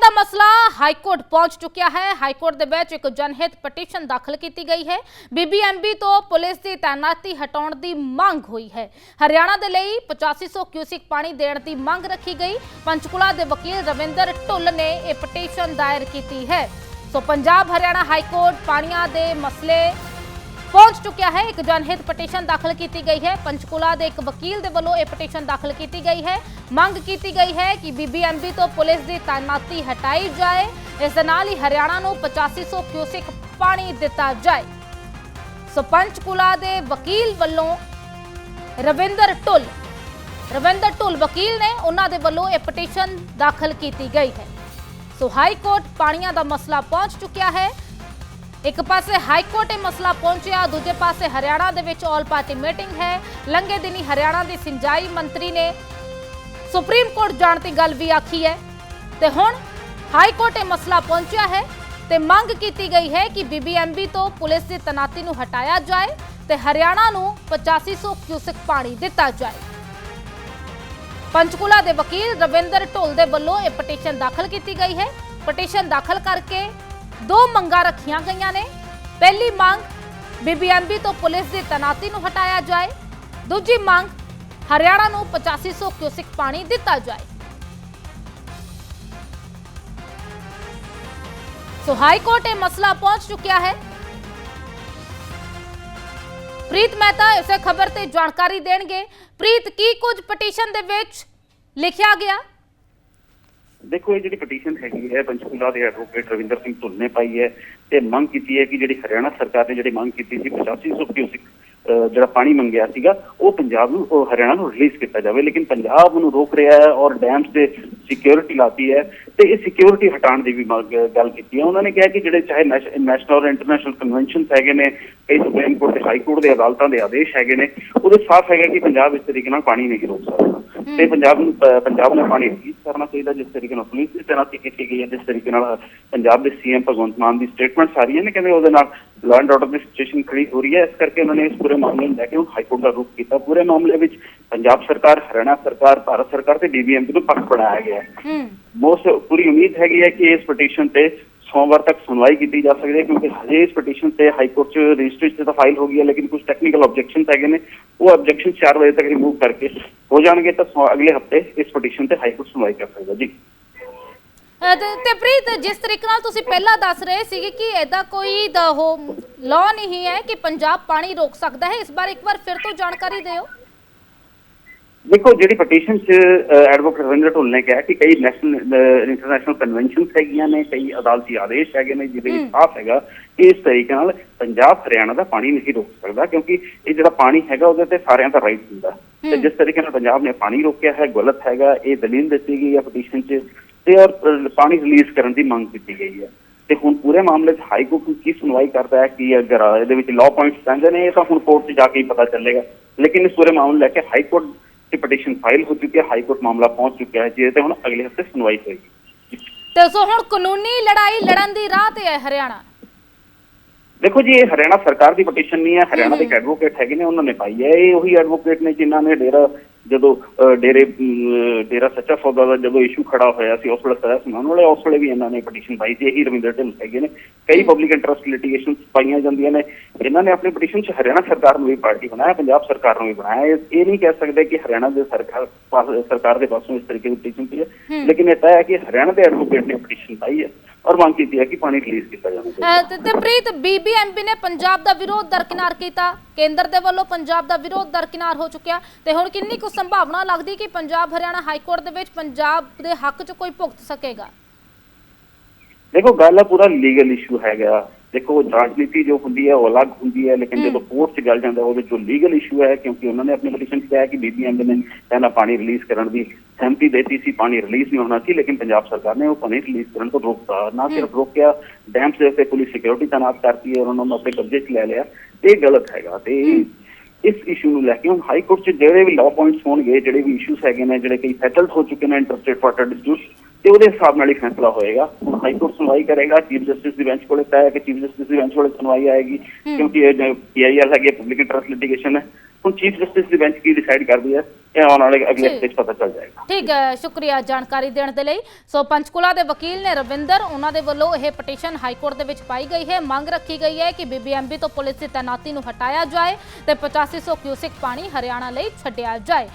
ਦਾ ਮਸਲਾ high court ਪਹੁੰਚ ਚੁੱਕਿਆ ਹੈ। ਹਾਈ ਕੋਰਟ ਦੇ ਵਿੱਚ ਇੱਕ ਜਨਹਿਤ ਪਟੀਸ਼ਨ ਦਾਖਲ ਕੀਤੀ ਗਈ ਹੈ। ਬੀਬੀਐਮਬੀ ਤੋਂ ਪੁਲਿਸ ਦੀ ਤਾਇਨਾਤੀ ਹਟਾਉਣ ਦੀ ਮੰਗ ਹੋਈ ਹੈ। ਹਰਿਆਣਾ ਦੇ ਲਈ 8500 ਕਿਊਸਿਕ ਪਾਣੀ ਦੇਣ ਦੀ ਮੰਗ ਰੱਖੀ ਗਈ। ਪੰਚਕੁਲਾ ਦੇ ਵਕੀਲ ਰਵਿੰਦਰ ਢੁੱਲ ਨੇ ਇਹ ਪਟੀਸ਼ਨ ਦਾਇਰ ਕੀਤੀ ਹੈ। So Punjab Haryana high court ਪਾਣੀਆਂ ਦੇ ਮਸਲੇ ਪਹੁੰਚ ਚੁੱਕਿਆ ਹੈ। ਇੱਕ ਜਨਹਿਤ ਪਟੀਸ਼ਨ ਦਾਖਲ ਕੀਤੀ ਗਈ ਹੈ। ਪੰਚਕੁਲਾ ਦੇ ਇੱਕ ਵਕੀਲ ਦੇ ਵੱਲੋਂ ਇਹ ਪਟੀਸ਼ਨ ਦਾਖਲ ਕੀਤੀ ਗਈ ਹੈ। ਮੰਗ ਕੀਤੀ ਗਈ ਹੈ ਕਿ ਬੀਬੀਐਮਬੀ ਤੋਂ ਪੁਲਿਸ ਦੀ ਤਾਇਨਾਤੀ ਹਟਾਈ ਜਾਏ। ਇਸ ਦੇ ਨਾਲ ਹੀ ਹਰਿਆਣਾ ਨੂੰ 8500 ਕਿਊਸਿਕ ਪਾਣੀ ਦਿੱਤਾ ਜਾਏ। ਸੋ ਪੰਚਕੁਲਾ ਦੇ ਵਕੀਲ ਵੱਲੋਂ ਰਵਿੰਦਰ ਢੁੱਲ ਰਵਿੰਦਰ ਢੁੱਲ ਵਕੀਲ ਨੇ ਉਹਨਾਂ ਦੇ ਵੱਲੋਂ ਇਹ ਪਟੀਸ਼ਨ ਦਾਖਲ ਕੀਤੀ ਗਈ ਹੈ। ਸੋ ਹਾਈ ਕੋਰਟ ਪਾਣੀਆਂ ਦਾ ਮਸਲਾ ਪਹੁੰਚ ਚੁੱਕਿਆ ਹੈ। ਇੱਕ ਪਾਸੇ ਹਾਈ ਕੋਰਟ ਇਹ ਮਸਲਾ ਪਹੁੰਚਿਆ, ਦੂਜੇ ਪਾਸੇ ਹਰਿਆਣਾ ਦੇ ਵਿੱਚ ਆਲ ਪਾਰਟੀ ਮੀਟਿੰਗ ਹੈ। ਲੰਘੇ ਦਿਨੀ ਹਰਿਆਣਾ ਦੀ ਸਿੰਜਾਈ ਮੰਤਰੀ ਨੇ ਸੁਪਰੀਮ ਕੋਰਟ ਜਾਣ ਦੀ ਗੱਲ ਵੀ ਆਖੀ ਹੈ। ਤੇ ਹੁਣ ਹਾਈ ਕੋਰਟ ਇਹ ਮਸਲਾ ਪਹੁੰਚਿਆ ਹੈ ਤੇ ਮੰਗ ਕੀਤੀ ਗਈ ਹੈ ਕਿ ਬੀਬੀਐਮਬੀ ਤੋਂ ਪੁਲਿਸ ਦੀ ਤਨਾਤੀ ਨੂੰ ਹਟਾਇਆ ਜਾਏ ਤੇ ਹਰਿਆਣਾ ਨੂੰ 8500 ਕਿਊਸਕ ਪਾਣੀ ਦਿੱਤਾ ਜਾਏ। ਪੰਚਕੂਲਾ ਦੇ ਵਕੀਲ ਰਵਿੰਦਰ ਢੋਲ ਦੇ ਵੱਲੋਂ ਇਹ ਪਟੀਸ਼ਨ ਦਾਖਲ ਕੀਤੀ ਗਈ ਹੈ। ਪਟੀਸ਼ਨ ਦਾਖਲ ਕਰਕੇ ਦੋ ਮੰਗਾਂ ਰੱਖੀਆਂ ਗਈਆਂ ਨੇ। ਪਹਿਲੀ ਮੰਗ ਬੀਬੀਐਮਬੀ ਤੋਂ ਪੁਲਿਸ ਦੀ ਤਨਾਤੀ ਨੂੰ ਹਟਾਇਆ ਜਾਏ। ਦੂਜੀ ਮੰਗ, ਹਰਿਆਣਾ ਨੂੰ 8500 ਕਿਊਸਿਕ ਪਾਣੀ ਦਿੱਤਾ ਜਾਏ। ਸੋ ਹਾਈ ਕੋਰਟ ਇਹ ਮਸਲਾ ਪਹੁੰਚ ਚੁੱਕਿਆ ਹੈ। ਪ੍ਰੀਤ ਮਹਿਤਾ ਇਸੇ ਖਬਰ ਤੇ ਜਾਣਕਾਰੀ ਦੇਣਗੇ। ਪ੍ਰੀਤ, ਕੀ ਕੁਝ ਪਟੀਸ਼ਨ ਦੇ ਵਿੱਚ ਲਿਖਿਆ ਗਿਆ? ਦੇਖੋ, ਇਹ ਜਿਹੜੀ ਪਟੀਸ਼ਨ ਹੈਗੀ ਹੈ, ਪੰਚਕੂਲਾ ਦੇ ਐਡਵੋਕੇਟ ਰਵਿੰਦਰ ਸਿੰਘ ਧੁੱਲ ਨੇ ਪਾਈ ਹੈ ਤੇ ਮੰਗ ਕੀਤੀ ਹੈ ਕਿ ਜਿਹੜੀ ਹਰਿਆਣਾ ਸਰਕਾਰ ਨੇ ਜਿਹੜੀ ਮੰਗ ਕੀਤੀ ਸੀ 8500 ਕਿਊਸਿਕ ਜਿਹੜਾ ਪਾਣੀ ਮੰਗਿਆ ਸੀਗਾ, ਉਹ ਪੰਜਾਬ ਨੂੰ ਹਰਿਆਣਾ ਨੂੰ ਰਿਲੀਜ਼ ਕੀਤਾ ਜਾਵੇ। ਲੇਕਿਨ ਪੰਜਾਬ ਨੂੰ ਰੋਕ ਰਿਹਾ ਹੈ ਔਰ ਡੈਮਸ ਤੇ ਸਿਕਿਉਰਿਟੀ ਲਾਤੀ ਹੈ ਤੇ ਇਹ ਸਿਕਿਉਰਿਟੀ ਹਟਾਉਣ ਦੀ ਵੀ ਮੰਗ, ਗੱਲ ਕੀਤੀ ਹੈ। ਉਹਨਾਂ ਨੇ ਕਿਹਾ ਕਿ ਜਿਹੜੇ ਚਾਹੇ ਨੈਸ਼ਨਲ ਔਰ ਇੰਟਰਨੈਸ਼ਨਲ ਕਨਵੈਨਸ਼ਨਸ ਹੈਗੇ ਨੇ, ਕਈ ਸੁਪਰੀਮ ਕੋਰਟ ਤੇ ਹਾਈ ਕੋਰਟ ਦੇ ਅਦਾਲਤਾਂ ਦੇ ਆਦੇਸ਼ ਹੈਗੇ ਨੇ, ਉਹਦੇ ਸਾਫ਼ ਹੈਗਾ ਕਿ ਪੰਜਾਬ ਇਸ ਤਰੀਕੇ ਨਾਲ ਪਾਣੀ ਨਹੀਂ ਰੋਕ ਸਕਦਾ। ਤੇ ਪੰਜਾਬ ਨੂੰ ਪੰਜਾਬ ਨੂੰ ਪਾਣੀ ਰਿਲੀਜ਼ ਕਰਨਾ ਚਾਹੀਦਾ ਜਿਸ ਤਰੀਕੇ ਨਾਲ ਪੁਲਿਸ ਦੀ ਤੈਨਾਤੀ ਕੀਤੀ ਗਈ ਹੈ ਜਿਸ ਤਰੀਕੇ ਨਾਲ ਪੰਜਾਬ ਦੇ ਸੀਐਮ ਭਗਵੰਤ ਮਾਨ ਦੀ ਸਟੇਟਮੈਂਟਸ ਆ ਰਹੀਆਂ ਨੇ ਕਹਿੰਦੇ ਉਹਦੇ ਨਾਲ ਲਾਅ ਐਂਡ ਆਰਡਰ ਦੀ ਸਿਚੁਏਸ਼ਨ ਖੜੀ ਹੋ ਰਹੀ ਹੈ। ਇਸ ਕਰਕੇ ਉਹਨਾਂ ਨੇ ਇਸ ਪੂਰੇ ਮਾਮਲੇ ਨੂੰ ਲੈ ਕੇ ਹਾਈ ਕੋਰਟ ਦਾ ਰੁਖ ਕੀਤਾ। ਪੂਰੇ ਮਾਮਲੇ ਵਿੱਚ ਪੰਜਾਬ ਸਰਕਾਰ ਹਰਿਆਣਾ ਸਰਕਾਰ ਭਾਰਤ ਸਰਕਾਰ ਤੇ ਡੀਬੀਐਮਪੀ ਨੂੰ ਪੱਖ ਬਣਾਇਆ ਗਿਆ ਹੂੰ। ਮੋਸਟ ਪੂਰੀ ਉਮੀਦ ਹੈਗੀ ਹੈ ਕਿ ਇਸ ਪਟੀਸ਼ਨ ਤੇ ਸੋਮਵਾਰ ਤੱਕ ਸੁਣਵਾਈ ਕੀਤੀ ਜਾ ਸਕਦੀ ਹੈ ਕਿਉਂਕਿ ਹਜੇ ਇਸ ਪਟੀਸ਼ਨ ਤੇ ਹਾਈ ਕੋਰਟ ਚ ਰਜਿਸਟਰੀ ਚ ਤਾਂ ਫਾਈਲ ਹੋ ਗਈ ਹੈ, ਲੇਕਿਨ ਕੁਝ ਟੈਕਨੀਕਲ ਆਬਜੈਕਸ਼ਨਸ ਹੈਗੇ ਨੇ। ਉਹ ਆਬਜੈਕਸ਼ਨ 4 ਵਜੇ ਤੱਕ ਰਿਮੂਵ ਕਰਕੇ ਹੋ ਜਾਣਗੇ ਤਾਂ ਅਗਲੇ ਹਫ਼ਤੇ ਇਸ ਪਟੀਸ਼ਨ ਤੇ ਹਾਈ ਕੋਰਟ ਸੁਣਵਾਈ ਕਰ ਸਕਦਾ ਜੀ। ਤੇ ਪ੍ਰੀਤ, ਜਿਸ ਤਰੀਕੇ ਨਾਲ ਤੁਸੀਂ ਪਹਿਲਾਂ ਦੱਸ ਰਹੇ ਸੀਗੇ ਕਿ ਐਦਾ ਕੋਈ ਦਾ, ਉਹ ਲਾਅ ਨਹੀਂ ਹੈ ਕਿ ਪੰਜਾਬ ਪਾਣੀ ਰੋਕ ਸਕਦਾ ਹੈ, ਇਸ ਬਾਰੇ ਇੱਕ ਵਾਰ ਫਿਰ ਤੋਂ ਜਾਣਕਾਰੀ ਦਿਓ। ਦੇਖੋ ਜਿਹੜੀ ਪਟੀਸ਼ਨ ਚ ਐਡਵੋਕੇਟ ਰਵਿੰਦਰ ਢੋਲ ਨੇ ਕਿਹਾ ਕਿ ਕਈ ਨੈਸ਼ਨਲ ਇੰਟਰਨੈਸ਼ਨਲ ਕਨਵੈਨਸ਼ਨਸ ਹੈਗੀਆਂ ਨੇ ਕਈ ਅਦਾਲਤੀ ਆਦੇਸ਼ ਹੈਗੇ ਨੇ ਜਿਹਦੇ ਵਿੱਚ ਸਾਫ਼ ਹੈਗਾ ਕਿ ਇਸ ਤਰੀਕੇ ਨਾਲ ਪੰਜਾਬ ਹਰਿਆਣਾ ਦਾ ਪਾਣੀ ਨਹੀਂ ਰੋਕ ਸਕਦਾ ਕਿਉਂਕਿ ਇਹ ਜਿਹੜਾ ਪਾਣੀ ਹੈਗਾ ਉਹਦੇ ਤੇ ਸਾਰਿਆਂ ਦਾ ਰਾਈਟ ਹੁੰਦਾ। ਤੇ ਜਿਸ ਤਰੀਕੇ ਨਾਲ ਪੰਜਾਬ ਨੇ ਪਾਣੀ ਰੋਕਿਆ ਹੈ ਗਲਤ ਹੈਗਾ ਇਹ ਦਲੀਲ ਦਿੱਤੀ ਗਈ ਹੈ ਪਟੀਸ਼ਨ ਚ ਤੇ ਔਰ ਪਾਣੀ ਰਿਲੀਜ਼ ਕਰਨ ਦੀ ਮੰਗ ਕੀਤੀ ਗਈ ਹੈ। ਤੇ ਹੁਣ ਪੂਰੇ ਮਾਮਲੇ 'ਚ ਹਾਈ ਕੋਰਟ ਕੀ ਸੁਣਵਾਈ ਕਰਦਾ ਹੈ ਕਿ ਅਗਰ ਇਹਦੇ ਵਿੱਚ ਲਾਅ ਪੁਆਇੰਟਸ ਪੈਂਦੇ ਨੇ ਇਹ ਤਾਂ ਹੁਣ ਕੋਰਟ 'ਚ ਜਾ ਕੇ ਹੀ ਪਤਾ ਚੱਲੇਗਾ। ਲੇਕਿਨ ਇਸ ਪੂਰੇ ਮਾਮਲੇ ਲੈ ਕੇ ਹਾਈ ਕੋਰਟ ਪਟੀਸ਼ਨ ਫਾਈਲ ਹੋ ਚੁੱਕੀ ਹੈ ਹਾਈ ਕੋਰਟ ਮਾਮਲਾ ਪਹੁੰਚ ਚੁੱਕਿਆ ਹੈ ਜਿਹਦੇ ਤੇ ਹੁਣ ਅਗਲੇ ਹਫ਼ਤੇ ਸੁਣਵਾਈ ਹੋਏਗੀ। ਤੇ ਸੋ ਹੁਣ ਕਾਨੂੰਨੀ ਲੜਾਈ ਲੜਨ ਦੀ ਰਾਹ ਤੇ ਹੈ ਹਰਿਆਣਾ। ਦੇਖੋ ਜੀ ਇਹ ਹਰਿਆਣਾ ਸਰਕਾਰ ਦੀ ਪਟੀਸ਼ਨ ਨਹੀਂ ਹੈ ਹਰਿਆਣਾ ਦੇ ਐਡਵੋਕੇਟ ਹੈਗੇ ਨੇ ਉਹਨਾਂ ਨੇ ਪਾਈ ਹੈ। ਇਹ ਉਹੀ ਐਡਵੋਕੇਟ ਨੇ ਜਿਨ੍ਹਾਂ ਨੇ ਡੇਰਾ ਜਦੋਂ ਡੇਰੇ ਡੇਰਾ ਸੱਚਾ ਸੌਦਾ ਦਾ ਜਦੋਂ ਇਸ਼ੂ ਖੜਾ ਹੋਇਆ ਸੀ ਉਸ ਵੇਲੇ ਸਜ਼ਾ ਸੁਣਾਉਣ ਵਾਲੇ ਉਸ ਵੇਲੇ ਵੀ ਇਹਨਾਂ ਨੇ ਪਟੀਸ਼ਨ ਪਾਈ ਸੀ ਇਹੀ ਰਵਿੰਦਰ ਢਿੱਲ ਹੈਗੇ ਨੇ। ਕਈ ਪਬਲਿਕ ਇੰਟਰਸਟ ਲਿਟੀਗੇਸ਼ਨ ਪਾਈਆਂ ਜਾਂਦੀਆਂ ਨੇ। ਇਹਨਾਂ ਨੇ ਆਪਣੀ ਪਟੀਸ਼ਨ 'ਚ ਹਰਿਆਣਾ ਸਰਕਾਰ ਨੂੰ ਵੀ ਪਾਰਟੀ ਬਣਾਇਆ ਪੰਜਾਬ ਸਰਕਾਰ ਨੂੰ ਵੀ ਬਣਾਇਆ। ਇਹ ਨਹੀਂ ਕਹਿ ਸਕਦੇ ਕਿ ਹਰਿਆਣਾ ਦੇ ਸਰਕਾਰ ਸਰਕਾਰ ਦੇ ਪਾਸੋਂ ਇਸ ਤਰੀਕੇ ਦੀ ਪਟੀਸ਼ਨ ਪਈ ਹੈ। ਲੇਕਿਨ ਇਹ ਤੈਅ ਹੈ ਕਿ ਹਰਿਆਣਾ ਦੇ ਐਡਵੋਕੇਟ ਨੇ ਪਟੀਸ਼ਨ ਪਾਈ ਹੈ। ਔਰ ਮੰਗ ਕੀਤੀ ਹੈ ਕਿ ਪਾਣੀ ਰਿਲੀਜ਼ ਕੀਤਾ ਅਹ ਤੇ ਤੇ ਪ੍ਰੀਤ ਬੀਬੀਐਮਪੀ ਨੇ ਪੰਜਾਬ ਦਾ ਵਿਰੋਧ ਦਰਕਿਨਾਰ ਕੀਤਾ। ਕੇਂਦਰ ਦੇ ਵੱਲੋਂ ਪੰਜਾਬ ਦਾ ਵਿਰੋਧ ਦਰਕਿਨਾਰ ਹੋ ਚੁੱਕਿਆ। ਤੇ ਹੁਣ ਕਿੰਨੀ ਕੁ ਸੰਭਾਵਨਾ ਲੱਗਦੀ ਕਿ ਪੰਜਾਬ ਹਰਿਆਣਾ ਹਾਈ ਕੋਰਟ ਦੇ ਵਿੱਚ ਪੰਜਾਬ ਦੇ ਹੱਕ 'ਚ ਕੋਈ ਭੁਗਤ ਸਕੇਗਾ? ਦੇਖੋ ਗੱਲ ਹੈ ਪੂਰਾ ਲੀਗਲ ਇਸ਼ੂ ਹੈਗਾ। ਦੇਖੋ ਰਾਜਨੀਤੀ ਜੋ ਹੁੰਦੀ ਹੈ ਉਹ ਅਲੱਗ ਹੁੰਦੀ ਹੈ ਲੇਕਿਨ ਜਦੋਂ ਕੋਰਟ 'ਚ ਗੱਲ ਜਾਂਦਾ ਉਹਦੇ ਜੋ ਲੀਗਲ ਇਸ਼ੂ ਹੈ ਕਿਉਂਕਿ ਉਹਨਾਂ ਨੇ ਆਪਣੀ ਪਟੀਸ਼ਨ 'ਚ ਕਿਹਾ ਕਿ ਬੀਬੀਐਮ ਨੇ ਪਹਿਲਾਂ ਪਾਣੀ ਰਿਲੀਜ਼ ਕਰਨ ਦੀ ਸਹਿਮਤੀ ਦਿੱਤੀ ਸੀ ਪਾਣੀ ਰਿਲੀਜ਼ ਨਹੀਂ ਹੋਣਾ ਸੀ ਲੇਕਿਨ ਪੰਜਾਬ ਸਰਕਾਰ ਨੇ ਉਹ ਪਾਣੀ ਰਿਲੀਜ਼ ਕਰਨ ਤੋਂ ਰੋਕਤਾ। ਨਾ ਸਿਰਫ ਰੋਕਿਆ ਡੈਮਸ ਦੇ ਉੱਤੇ ਪੁਲਿਸ ਸਿਕਿਉਰਿਟੀ ਤਾਇਨਾਤ ਕਰਤੀ ਹੈ ਉਹਨਾਂ ਨੂੰ ਆਪਣੇ ਕਬਜ਼ੇ 'ਚ ਲੈ ਲਿਆ। ਇਹ ਗਲਤ ਹੈਗਾ ਤੇ ਇਸ ਇਸ਼ੂ ਨੂੰ ਲੈ ਕੇ ਹੁਣ ਹਾਈ ਕੋਰਟ 'ਚ ਜਿਹੜੇ ਵੀ ਲਾਅ ਪੁਆਇੰਟਸ ਹੋਣਗੇ ਜਿਹੜੇ ਵੀ ਇਸ਼ੂਸ ਹੈਗੇ ਨੇ ਜਿਹੜੇ ਕਈ ਸੈਟਲਡ ਹੋ ਚੁੱਕੇ ਨੇ ਇੰਟਰਸਟੇਟ ਵਾਟਰ ਡਿਸਪਿਊਟ ਤੇ ਉਹਦੇ ਹਿਸਾਬ ਨਾਲ ਹੀ ਫੈਸਲਾ ਹੋਏਗਾ। ਹੁਣ ਹਾਈ ਕੋਰਟ ਸੁਣਵਾਈ ਕਰੇਗਾ ਚੀਫ ਜਸਟਿਸ ਦੀ ਬੈਂਚ ਕੋਲੇ ਤੈਅ ਹੈ ਕਿ ਚੀਫ ਜਸਟਿਸ ਦੀ ਬੈਂਚ ਕੋਲੇ ਸੁਣਵਾਈ ਆਏਗੀ ਕਿਉਂਕਿ ਇਹ ਪੀਆਈਆਰ ਹੈਗੀ ਪਬਲਿਕ ਇੰਟਰਸਟ ਲਿਟੀਗੇਸ਼ਨ ਹੈ। ਹੁਣ ਚੀਫ ਜਸਟਿਸ ਦੀ ਬੈਂਚ ਕੀ ਡਿਸਾਈਡ ਕਰਦੀ ਹੈ ਇਹ ਆਉਣ ਵਾਲੇ ਅਗਲੇ। ਹਫ਼ਤੇ 'ਚ ਪਤਾ ਚੱਲ ਜਾਏਗਾ। ਠੀਕ ਹੈ ਸ਼ੁਕਰੀਆ ਜਾਣਕਾਰੀ ਦੇਣ ਦੇ ਲਈ। ਸੋ ਪੰਚਕੂਲਾ ਦੇ ਵਕੀਲ ਨੇ ਰਵਿੰਦਰ ਉਹਨਾਂ ਦੇ ਵੱਲੋਂ ਇਹ ਪਟੀਸ਼ਨ ਹਾਈ ਕੋਰਟ ਦੇ ਵਿੱਚ ਪਾਈ ਗਈ ਹੈ। ਮੰਗ ਰੱਖੀ ਗਈ ਹੈ ਕਿ ਬੀਬੀਐਮਬੀ ਤੋਂ ਪੁਲਿਸ ਦੀ ਤੈਨਾਤੀ ਨੂੰ ਹਟਾਇਆ ਜਾਏ ਤੇ 8500 ਕਿਊਸਿਕ ਪਾਣੀ ਹਰਿਆਣਾ ਲਈ ਛੱਡਿਆ ਜਾਏ।